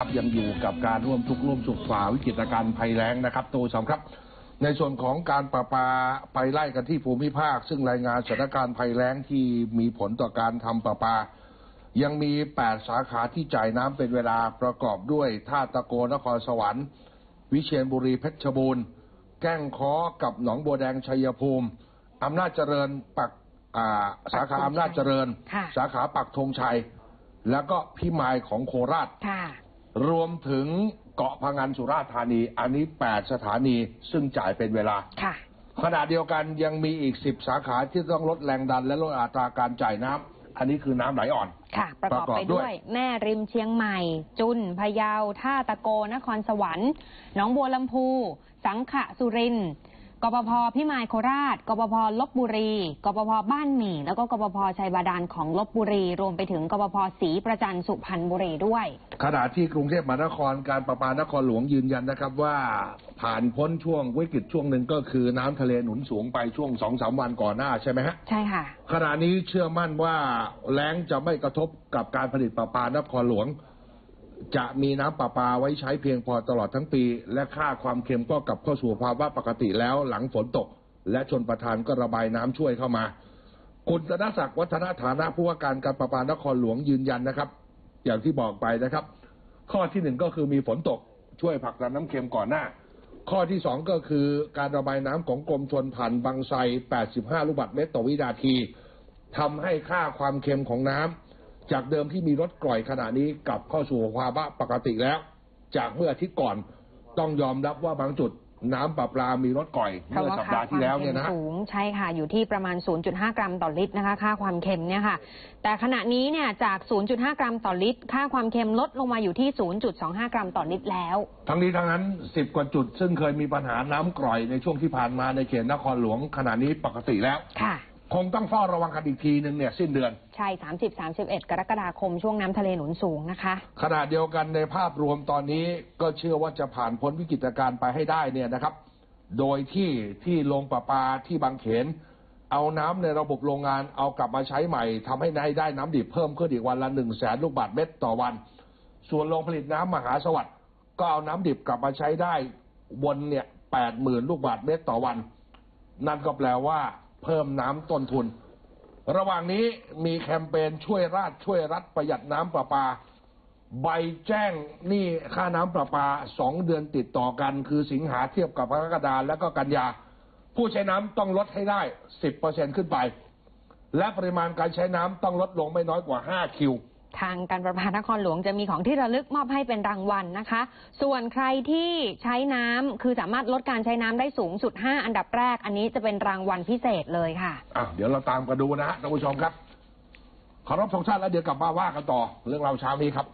ครับยังอยู่กับการร่วมทุกข์ร่วมสุขฝ่าวิกฤตการณ์ภัยแล้งนะครับตัวสองครับ ในส่วนของการประปาไปไล่กันที่ภูมิภาค ซึ่งรายงานสถานการณ์ภัยแล้งที่มีผลต่อการทำประปา ยังมี 8 สาขาที่จ่ายน้ำเป็นเวลาประกอบด้วยท่าตะโกนครสวรรค์ วิเชียรบุรีเพชรบูรณ์ แก้งค้อกับหนองบัวแดงชัยภูมิอำนาจเจริญปักอ่าสาขาอำนาจเจริญค่ะสาขาปักธงชัย แล้วก็พิมายของโคราชค่ะ รวมถึงเกาะพังงานสุราษฎร์ธานี อันนี้ 8 สถานีซึ่งจ่ายเป็นเวลา ค่ะ ขณะเดียวกันยังมีอีก 10 สาขาที่ต้องลดแรงดันและลดอัตราการจ่ายน้ำอันนี้คือน้ำไหลอ่อน ค่ะ ประกอบประกอบไปด้ด้ววยยแม่ริมเชียงใหม่ จุนพะเยาท่าตะโกนครสวรรค์หนองบัวลำพู สังขะสุรินทร์ กปพพิมายโคราช กปพลบบุรี กปพบ้านหมี่ แล้วก็กปพชัยบาดาลของลบบุรี รวมไปถึงกปพศรีประจันสุพรรณบุรีด้วย ขณะที่กรุงเทพมหานครการประปานครหลวงยืนยันนะครับว่าผ่านพ้นช่วงวิกฤตช่วงหนึ่งก็คือน้ำทะเลหนุนสูงไปช่วงสองสามวันก่อนหน้าใช่ไหมฮะใช่ค่ะขณะนี้เชื่อมั่นว่าแล้งจะไม่กระทบกับการผลิตประปานครหลวง จะมีน้ำประปาไว้ใช้เพียงพอตลอดทั้งปี และค่าความเค็มก็กลับเข้าสู่ภาวะปกติแล้วหลังฝนตก และชนประทานก็ระบายน้ำช่วยเข้ามา คุณธนศักดิ์วัฒนฐานะผู้ว่าการการประปานครหลวงยืนยันนะครับ อย่างที่บอกไปนะครับ ข้อที่หนึ่งก็คือมีฝนตกช่วยผลักดันน้ำเค็มก่อนหน้า ข้อที่สองก็คือการระบายน้ำของกรมชนผ่านบางไทร85 ลูกบาศก์เมตรต่อวินาทีทำให้ค่าความเค็มของน้ำ จากเดิมที่มีรสกร่อยขณะนี้กลับเข้าสู่ภาวะปกติแล้ว จากเมื่ออาทิตย์ก่อนต้องยอมรับว่าบางจุดน้ำประปามีรสก่อยเพราะเมื่อว่าสัปค่าดาห์คที่วามแล้วเค็เนี่ยมนะสูงใช่ค่ะอยู่ที่ประมาณ 0.5 กรัมต่อลิตรนะคะ ค่าความเค็มเนี่ยค่ะ แต่ขณะนี้เนี่ยจาก 0.5 กรัมต่อลิตร ค่าความเค็มลดลงมาอยู่ที่ 0.25 กรัมต่อลิตรแล้ว ทั้งนี้ทั้งนั้นสิบกว่าจุด ซึ่งเคยมีปัญหาน้ำกร่อยในช่วงที่ผ่านมาในเขตนครหลวงขณะนี้ปกติแล้วค่ะ คงต้องเฝ้าระวังกันอีกทีหนึ่งเนี่ยสิ้นเดือน ใช่ 30 31 กรกฎาคมช่วงน้ำทะเลหนุนสูงนะคะ ขณะเดียวกันในภาพรวมตอนนี้ก็เชื่อว่าจะผ่านพ้นวิกฤตการณ์ไปให้ได้เนี่ยนะครับ โดยที่ที่โรงประปาที่บางเขน เอาน้ำในระบบโรงงานเอากลับมาใช้ใหม่ทำให้ได้ได้น้ำดิบเพิ่มขึ้นอีกวันละหนึ่งแสนลูกบาศก์เมตรต่อวัน ส่วนโรงผลิตน้ำมหาสวัสดิ์ก็เอาน้ำดิบกลับมาใช้ได้วนเนี่ยแปดหมื่นลูกบาศก์เมตรต่อวัน นั่นก็แปลว่า เพิ่มน้ำต้นทุน ระหว่างนี้มีแคมเปญช่วยราชช่วยรัฐประหยัดน้ำประปา ใบแจ้งหนี้ค่าน้ำประปาสองเดือนติดต่อกัน คือสิงหาเทียบกับกรกฎาและก็กันยา ผู้ใช้น้ำต้องลดให้ได้ 10%ขึ้นไป และปริมาณการใช้น้ำต้องลดลงไม่น้อยกว่า 5 คิว ทางการประปานครหลวงจะมีของที่ระลึกมอบให้เป็นรางวัลนะคะ ส่วนใครที่ใช้น้ำคือสามารถลดการใช้น้ำได้สูงสุด 5 อันดับแรก อันนี้จะเป็นรางวัลพิเศษเลยค่ะ อะเดี๋ยวเราตามกันดูนะฮะท่านผู้ชมครับขอรับธงชาติแล้วเดี๋ยวกลับมาว่ากันต่อเรื่องเราวเช้านี้ครับ